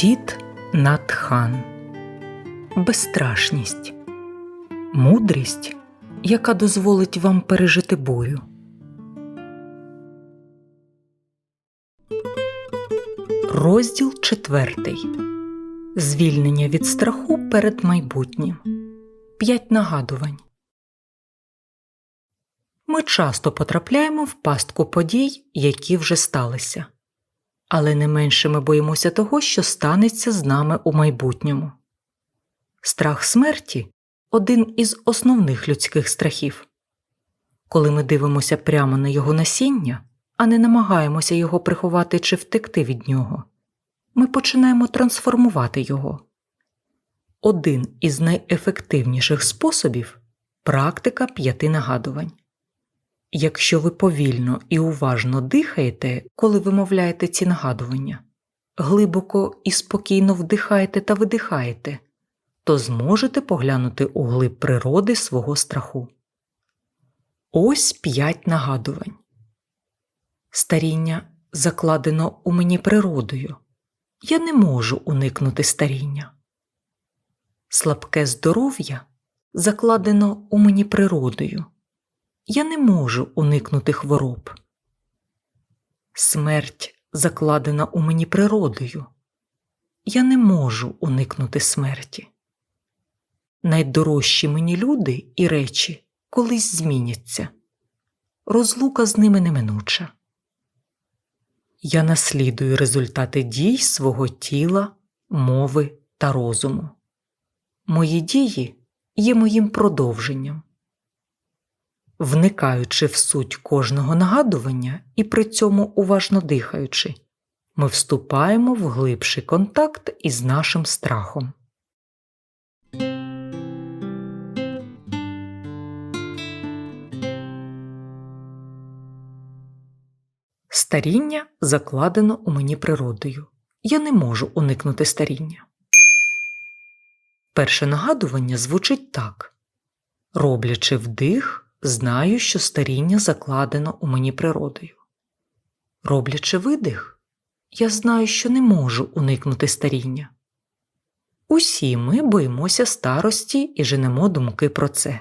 Тіт Натхан Безстрашність, мудрість, яка дозволить вам пережити бурю. Розділ четвертий. Звільнення від страху перед майбутнім. П'ять нагадувань. Ми часто потрапляємо в пастку подій, які вже сталися але не менше ми боїмося того, що станеться з нами у майбутньому. Страх смерті один із основних людських страхів. Коли ми дивимося прямо на його насіння, а не намагаємося його приховати чи втекти від нього, ми починаємо трансформувати його. Один із найефективніших способів практика п'яти нагадувань. Якщо ви повільно і уважно дихаєте, коли вимовляєте ці нагадування, глибоко і спокійно вдихаєте та видихаєте, то зможете поглянути у глиб природи свого страху. Ось п'ять нагадувань. Старіння закладено у мені природою. Я не можу уникнути старіння. Слабке здоров'я закладено у мені природою. Я не можу уникнути хвороб. Смерть закладена у мені природою. Я не можу уникнути смерті. Найдорожчі мені люди і речі колись зміняться. Розлука з ними неминуча. Я наслідую результати дій свого тіла, мови та розуму. Мої дії є моїм продовженням вникаючи в суть кожного нагадування і при цьому уважно дихаючи, ми вступаємо в глибший контакт із нашим страхом. Старіння закладено у мені природою. Я не можу уникнути старіння. Перше нагадування звучить так роблячи вдих, Знаю, що старіння закладено у мені природою. Роблячи видих, я знаю, що не можу уникнути старіння. Усі ми боїмося старості і женемо думки про це.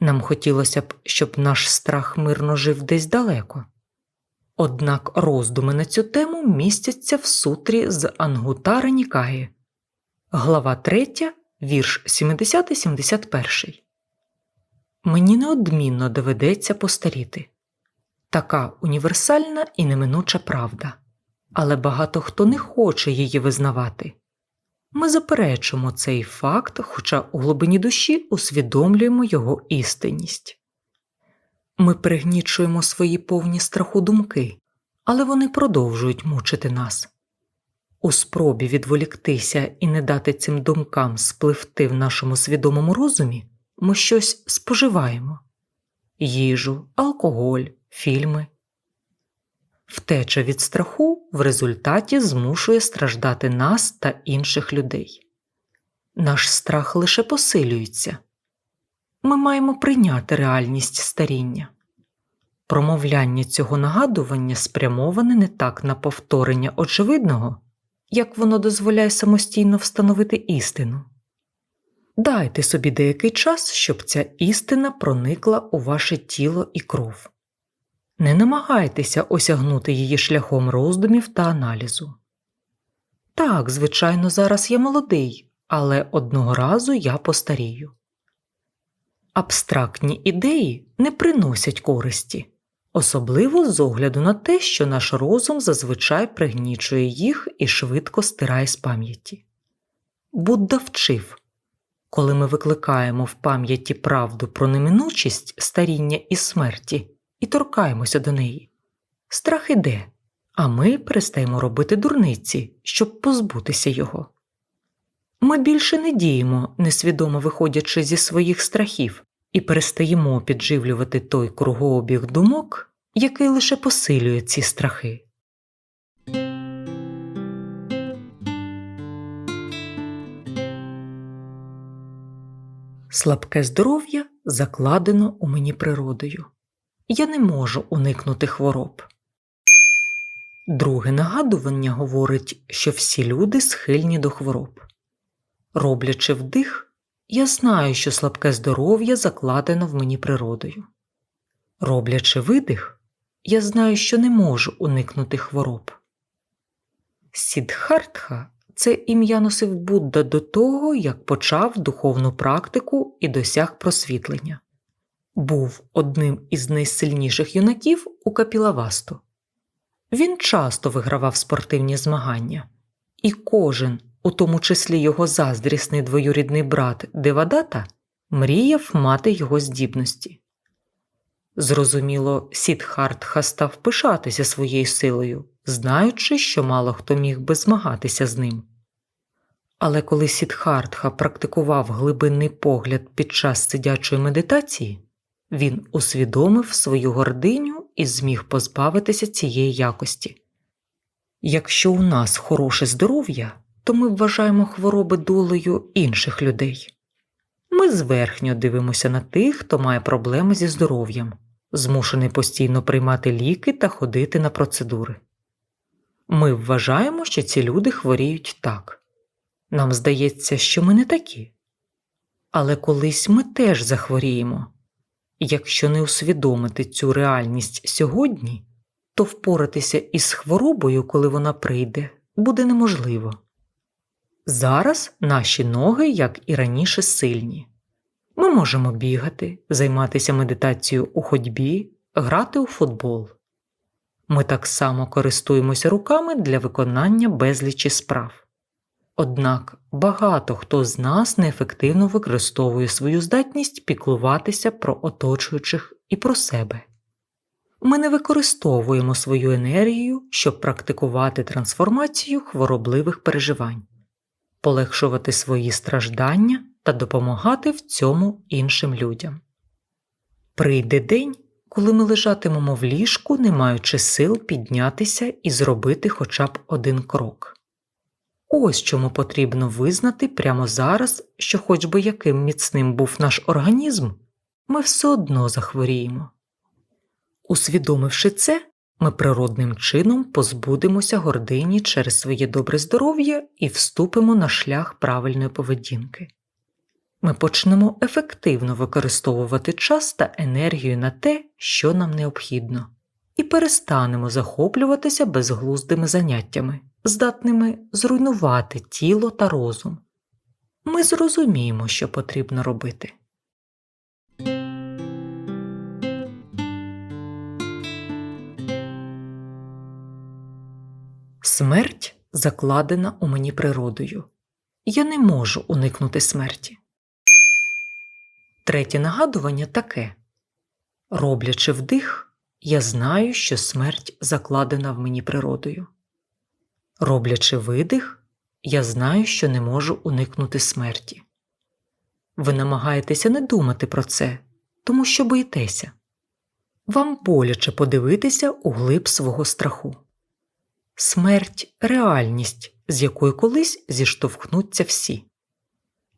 Нам хотілося б, щоб наш страх мирно жив десь далеко. Однак роздуми на цю тему містяться в сутрі з Ангутара Нікаї, глава 3, вірш 70-71 мені неодмінно доведеться постаріти. Така універсальна і неминуча правда, але багато хто не хоче її визнавати. Ми заперечимо цей факт, хоча у глибині душі усвідомлюємо його істинність. Ми пригнічуємо свої повні страху думки, але вони продовжують мучити нас. У спробі відволіктися і не дати цим думкам спливти в нашому свідомому розумі, ми щось споживаємо їжу, алкоголь, фільми. Втеча від страху в результаті змушує страждати нас та інших людей. Наш страх лише посилюється. Ми маємо прийняти реальність старіння. Промовляння цього нагадування спрямоване не так на повторення очевидного, як воно дозволяє самостійно встановити істину. Дайте собі деякий час, щоб ця істина проникла у ваше тіло і кров. Не намагайтеся осягнути її шляхом роздумів та аналізу. Так, звичайно, зараз я молодий, але одного разу я постарію. Абстрактні ідеї не приносять користі, особливо з огляду на те, що наш розум зазвичай пригнічує їх і швидко стирає з пам'яті. Будда вчив коли ми викликаємо в пам'яті правду про неминучість старіння і смерті і торкаємося до неї. Страх іде, а ми перестаємо робити дурниці, щоб позбутися його. Ми більше не діємо, несвідомо виходячи зі своїх страхів, і перестаємо підживлювати той кругообіг думок, який лише посилює ці страхи. Слабке здоров'я закладено у мені природою. Я не можу уникнути хвороб. Друге нагадування говорить, що всі люди схильні до хвороб. Роблячи вдих, я знаю, що слабке здоров'я закладено в мені природою. Роблячи видих, я знаю, що не можу уникнути хвороб. Сідхартха це ім'я носив Будда до того, як почав духовну практику і досяг просвітлення. Був одним із найсильніших юнаків у Капілавасту. Він часто вигравав спортивні змагання, і кожен, у тому числі його заздрісний двоюрідний брат Девадата, мріяв мати його здібності. Зрозуміло, Сідхартха став пишатися своєю силою, знаючи, що мало хто міг би змагатися з ним. Але коли Сідхартха практикував глибинний погляд під час сидячої медитації, він усвідомив свою гординю і зміг позбавитися цієї якості. Якщо у нас хороше здоров'я, то ми вважаємо хвороби долею інших людей. Ми зверхньо дивимося на тих, хто має проблеми зі здоров'ям, змушений постійно приймати ліки та ходити на процедури. Ми вважаємо, що ці люди хворіють так. Нам здається, що ми не такі. Але колись ми теж захворіємо. Якщо не усвідомити цю реальність сьогодні, то впоратися із хворобою, коли вона прийде, буде неможливо. Зараз наші ноги, як і раніше, сильні. Ми можемо бігати, займатися медитацією у ходьбі, грати у футбол. Ми так само користуємося руками для виконання безлічі справ. Однак багато хто з нас неефективно використовує свою здатність піклуватися про оточуючих і про себе. Ми не використовуємо свою енергію, щоб практикувати трансформацію хворобливих переживань, полегшувати свої страждання та допомагати в цьому іншим людям. Прийде день, коли ми лежатимемо в ліжку, не маючи сил піднятися і зробити хоча б один крок. Ось чому потрібно визнати прямо зараз, що, хоч би яким міцним був наш організм, ми все одно захворіємо. Усвідомивши це, ми природним чином позбудемося гордині через своє добре здоров'я і вступимо на шлях правильної поведінки. Ми почнемо ефективно використовувати час та енергію на те, що нам необхідно, і перестанемо захоплюватися безглуздими заняттями, здатними зруйнувати тіло та розум. Ми зрозуміємо, що потрібно робити. Смерть закладена у мені природою. Я не можу уникнути смерті. Третє нагадування таке роблячи вдих, я знаю, що смерть закладена в мені природою. Роблячи видих, я знаю, що не можу уникнути смерті. Ви намагаєтеся не думати про це, тому що боїтеся. Вам боляче подивитися у глиб свого страху. Смерть реальність, з якою колись зіштовхнуться всі.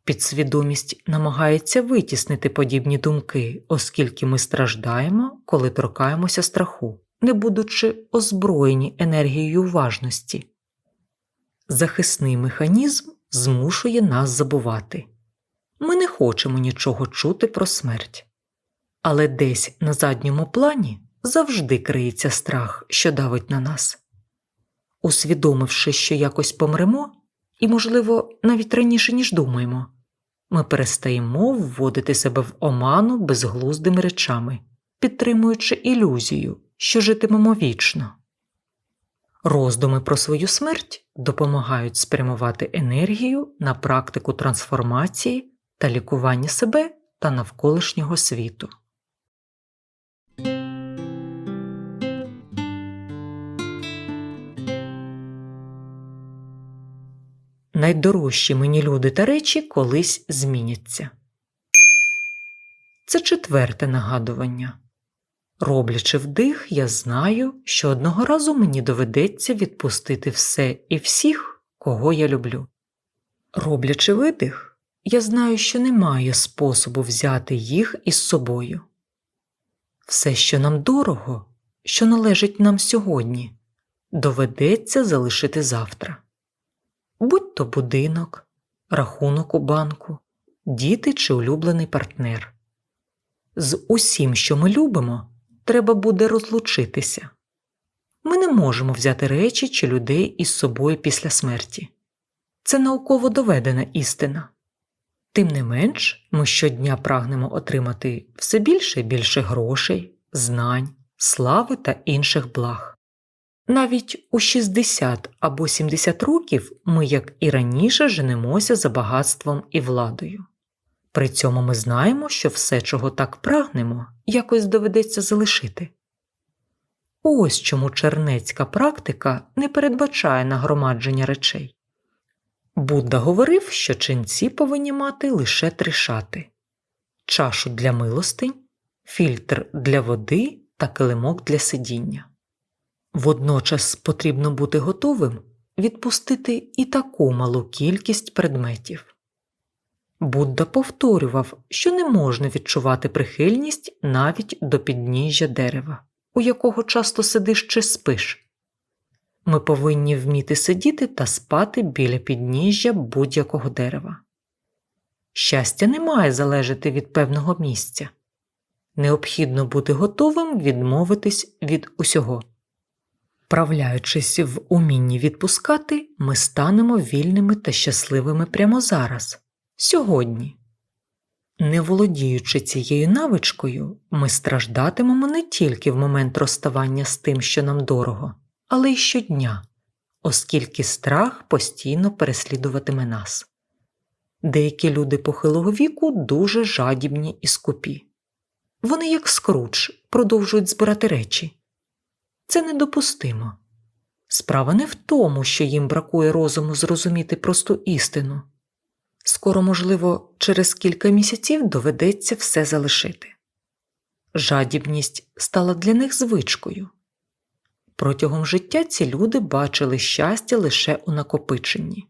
Підсвідомість намагається витіснити подібні думки, оскільки ми страждаємо, коли торкаємося страху, не будучи озброєні енергією важності. Захисний механізм змушує нас забувати. Ми не хочемо нічого чути про смерть. Але десь на задньому плані завжди криється страх, що давить на нас. Усвідомивши, що якось помремо, і, можливо, навіть раніше, ніж думаємо, ми перестаємо вводити себе в оману безглуздими речами, підтримуючи ілюзію, що житимемо вічно. Роздуми про свою смерть допомагають спрямувати енергію на практику трансформації та лікування себе та навколишнього світу. Найдорожчі мені люди та речі колись зміняться. Це четверте нагадування. Роблячи вдих, я знаю, що одного разу мені доведеться відпустити все і всіх, кого я люблю. Роблячи видих, я знаю, що немає способу взяти їх із собою. Все, що нам дорого, що належить нам сьогодні, доведеться залишити завтра. Будь то будинок, рахунок у банку, діти чи улюблений партнер. З усім, що ми любимо, треба буде розлучитися. Ми не можемо взяти речі чи людей із собою після смерті. Це науково доведена істина. Тим не менш, ми щодня прагнемо отримати все більше і більше грошей, знань, слави та інших благ. Навіть у 60 або 70 років ми, як і раніше, женемося за багатством і владою. При цьому ми знаємо, що все, чого так прагнемо, якось доведеться залишити. Ось чому чернецька практика не передбачає нагромадження речей. Будда говорив, що ченці повинні мати лише три шати чашу для милостинь, фільтр для води та килимок для сидіння. Водночас потрібно бути готовим відпустити і таку малу кількість предметів. Будда повторював, що не можна відчувати прихильність навіть до підніжжя дерева, у якого часто сидиш чи спиш. Ми повинні вміти сидіти та спати біля підніжжя будь-якого дерева. Щастя не має залежати від певного місця. Необхідно бути готовим відмовитись від усього. Вправляючись в умінні відпускати, ми станемо вільними та щасливими прямо зараз, сьогодні. Не володіючи цією навичкою, ми страждатимемо не тільки в момент розставання з тим, що нам дорого але й щодня, оскільки страх постійно переслідуватиме нас. Деякі люди похилого віку дуже жадібні і скупі. Вони, як скруч, продовжують збирати речі. Це недопустимо. Справа не в тому, що їм бракує розуму зрозуміти просту істину. Скоро, можливо, через кілька місяців доведеться все залишити. Жадібність стала для них звичкою. Протягом життя ці люди бачили щастя лише у накопиченні.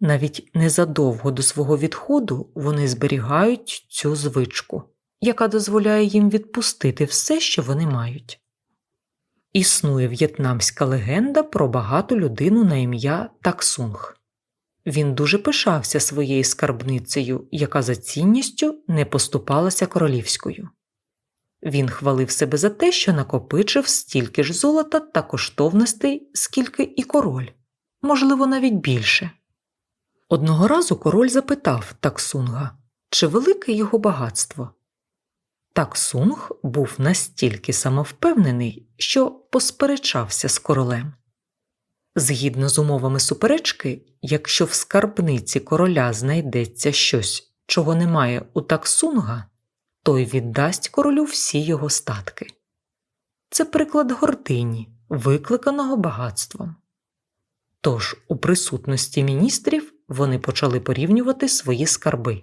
Навіть незадовго до свого відходу вони зберігають цю звичку, яка дозволяє їм відпустити все, що вони мають. Існує в'єтнамська легенда про багату людину на ім'я Таксунг. Він дуже пишався своєю скарбницею, яка за цінністю не поступалася королівською. Він хвалив себе за те, що накопичив стільки ж золота та коштовностей, скільки і король, можливо, навіть більше. Одного разу король запитав Таксунга, чи велике його багатство. Таксунг був настільки самовпевнений, що посперечався з королем. Згідно з умовами суперечки, якщо в скарбниці короля знайдеться щось, чого немає у таксунга, той віддасть королю всі його статки. Це приклад гордині, викликаного багатством. Тож у присутності міністрів вони почали порівнювати свої скарби.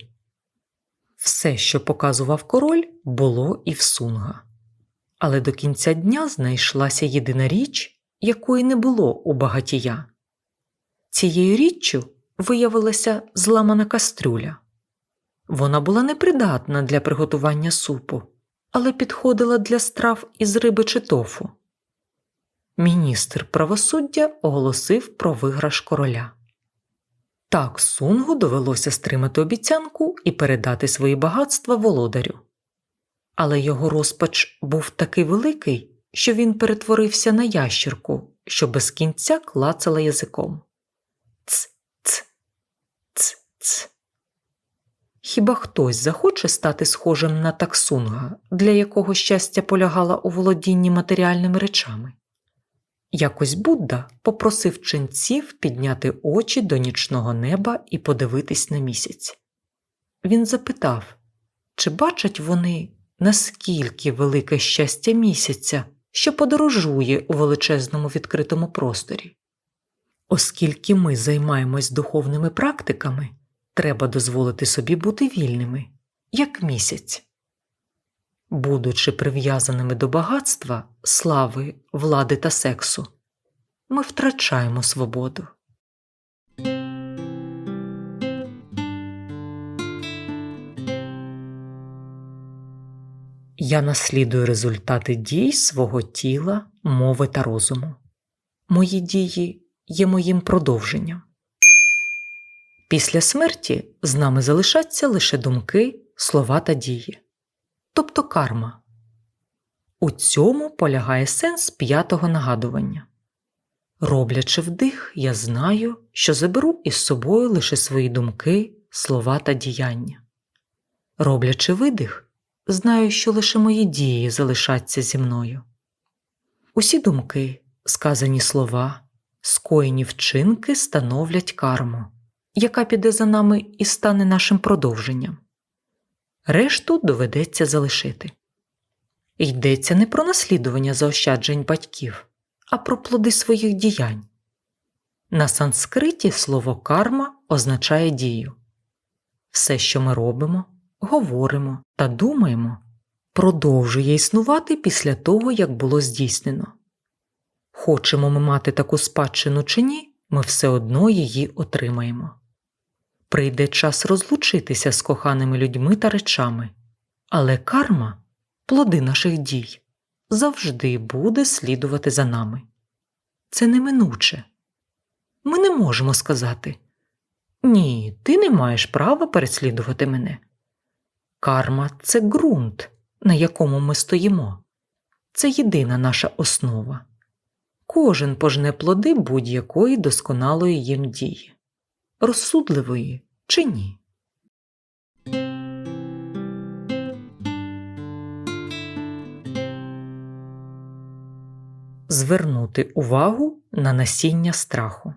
Все, що показував король, було і в сунга. Але до кінця дня знайшлася єдина річ, якої не було у багатія. Цією річчю виявилася зламана кастрюля. Вона була непридатна для приготування супу, але підходила для страв із риби чи тофу. Міністр правосуддя оголосив про виграш короля. Так сунгу довелося стримати обіцянку і передати свої багатства володарю. Але його розпач був такий великий, що він перетворився на ящірку, що без кінця клацала язиком. Ц, ц. Хіба хтось захоче стати схожим на таксунга, для якого щастя полягало у володінні матеріальними речами? Якось Будда попросив ченців підняти очі до нічного неба і подивитись на місяць. Він запитав, чи бачать вони, наскільки велике щастя місяця, що подорожує у величезному відкритому просторі? Оскільки ми займаємось духовними практиками, треба дозволити собі бути вільними, як місяць. Будучи прив'язаними до багатства, слави, влади та сексу, ми втрачаємо свободу. Я наслідую результати дій свого тіла, мови та розуму. мої дії є моїм продовженням. Після смерті з нами залишаться лише думки, слова та дії, тобто карма. У цьому полягає сенс п'ятого нагадування. Роблячи вдих, я знаю, що заберу із собою лише свої думки, слова та діяння. Роблячи видих, знаю, що лише мої дії залишаться зі мною. Усі думки, сказані слова, скоєні вчинки становлять карму, яка піде за нами і стане нашим продовженням. Решту доведеться залишити. Йдеться не про наслідування заощаджень батьків, а про плоди своїх діянь. На санскриті слово карма означає дію. Все, що ми робимо, говоримо та думаємо, продовжує існувати після того, як було здійснено. Хочемо ми мати таку спадщину чи ні, ми все одно її отримаємо. Прийде час розлучитися з коханими людьми та речами, але карма, плоди наших дій, завжди буде слідувати за нами. Це неминуче. Ми не можемо сказати Ні, ти не маєш права переслідувати мене. Карма це ґрунт, на якому ми стоїмо. Це єдина наша основа. Кожен пожне плоди будь-якої досконалої їм дії, розсудливої чи ні. Звернути увагу на насіння страху.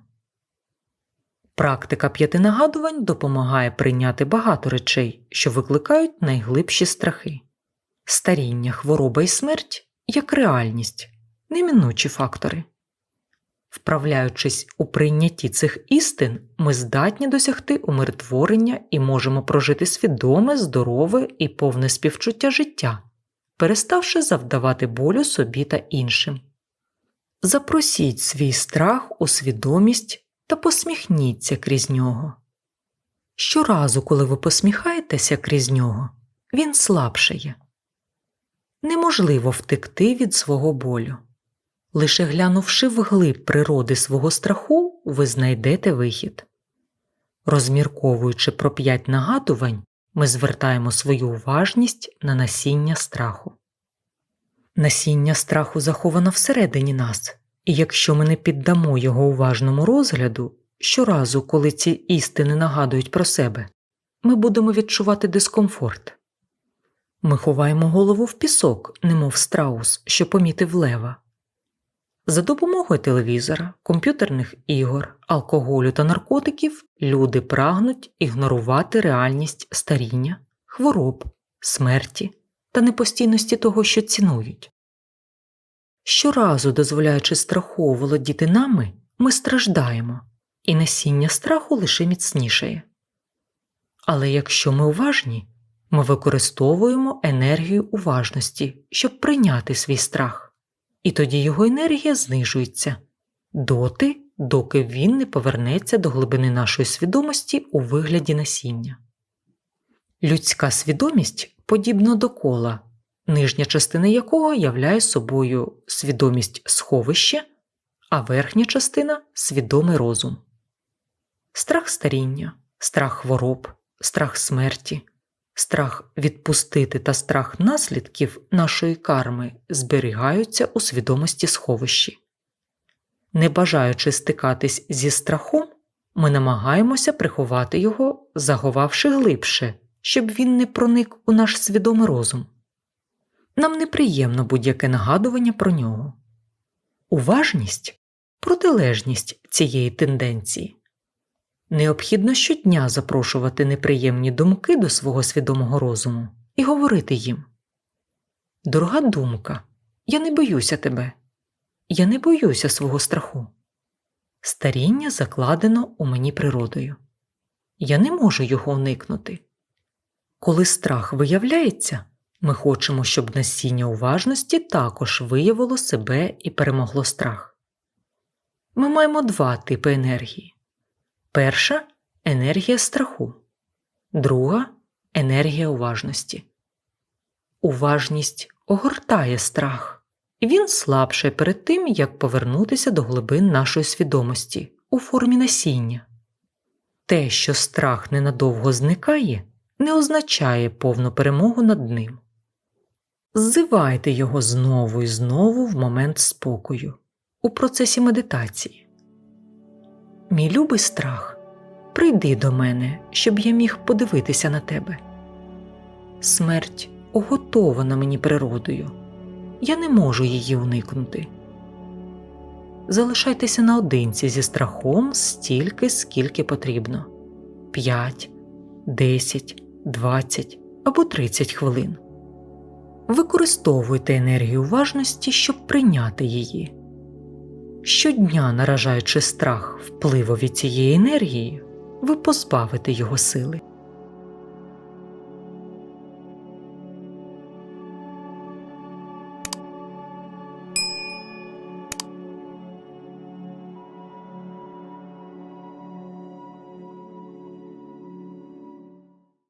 Практика п'ятинагадувань допомагає прийняти багато речей, що викликають найглибші страхи. Старіння, хвороба і смерть як реальність, неминучі фактори. Вправляючись у прийнятті цих істин, ми здатні досягти умиротворення і можемо прожити свідоме, здорове і повне співчуття життя, переставши завдавати болю собі та іншим. Запросіть свій страх у свідомість та посміхніться крізь нього. Щоразу, коли ви посміхаєтеся крізь нього, він слабшає. Неможливо втекти від свого болю. Лише глянувши вглиб природи свого страху, ви знайдете вихід. Розмірковуючи про п'ять нагадувань, ми звертаємо свою уважність на насіння страху. Насіння страху заховано всередині нас, і якщо ми не піддамо його уважному розгляду, щоразу, коли ці істини нагадують про себе, ми будемо відчувати дискомфорт. Ми ховаємо голову в пісок, немов страус, що помітив лева. За допомогою телевізора, комп'ютерних ігор, алкоголю та наркотиків люди прагнуть ігнорувати реальність старіння, хвороб, смерті та непостійності того, що цінують. Щоразу, дозволяючи страху володіти нами, ми страждаємо, і насіння страху лише міцнішає. Але якщо ми уважні, ми використовуємо енергію уважності, щоб прийняти свій страх, і тоді його енергія знижується доти, доки він не повернеться до глибини нашої свідомості у вигляді насіння. Людська свідомість подібна до кола, нижня частина якого являє собою свідомість сховище, а верхня частина свідомий розум. Страх старіння, страх хвороб, страх смерті, страх відпустити та страх наслідків нашої карми зберігаються у свідомості сховищі. Не бажаючи стикатись зі страхом, ми намагаємося приховати його, заховавши глибше, щоб він не проник у наш свідомий розум. Нам неприємно будь-яке нагадування про нього. Уважність протилежність цієї тенденції. Необхідно щодня запрошувати неприємні думки до свого свідомого розуму і говорити їм Дорога думка, я не боюся тебе, я не боюся свого страху. Старіння закладено у мені природою. Я не можу його уникнути. Коли страх виявляється, ми хочемо, щоб насіння уважності також виявило себе і перемогло страх. Ми маємо два типи енергії. Перша енергія страху, друга енергія уважності. Уважність огортає страх, і він слабшає перед тим, як повернутися до глибин нашої свідомості у формі насіння. Те, що страх ненадовго зникає, не означає повну перемогу над ним. Ззивайте його знову і знову в момент спокою у процесі медитації. Мій любий страх, прийди до мене, щоб я міг подивитися на тебе. Смерть уготована мені природою, я не можу її уникнути. Залишайтеся наодинці зі страхом стільки, скільки потрібно 5, 10, 20 або 30 хвилин. Використовуйте енергію уважності, щоб прийняти її. Щодня, наражаючи страх впливові цієї енергії, ви позбавите його сили.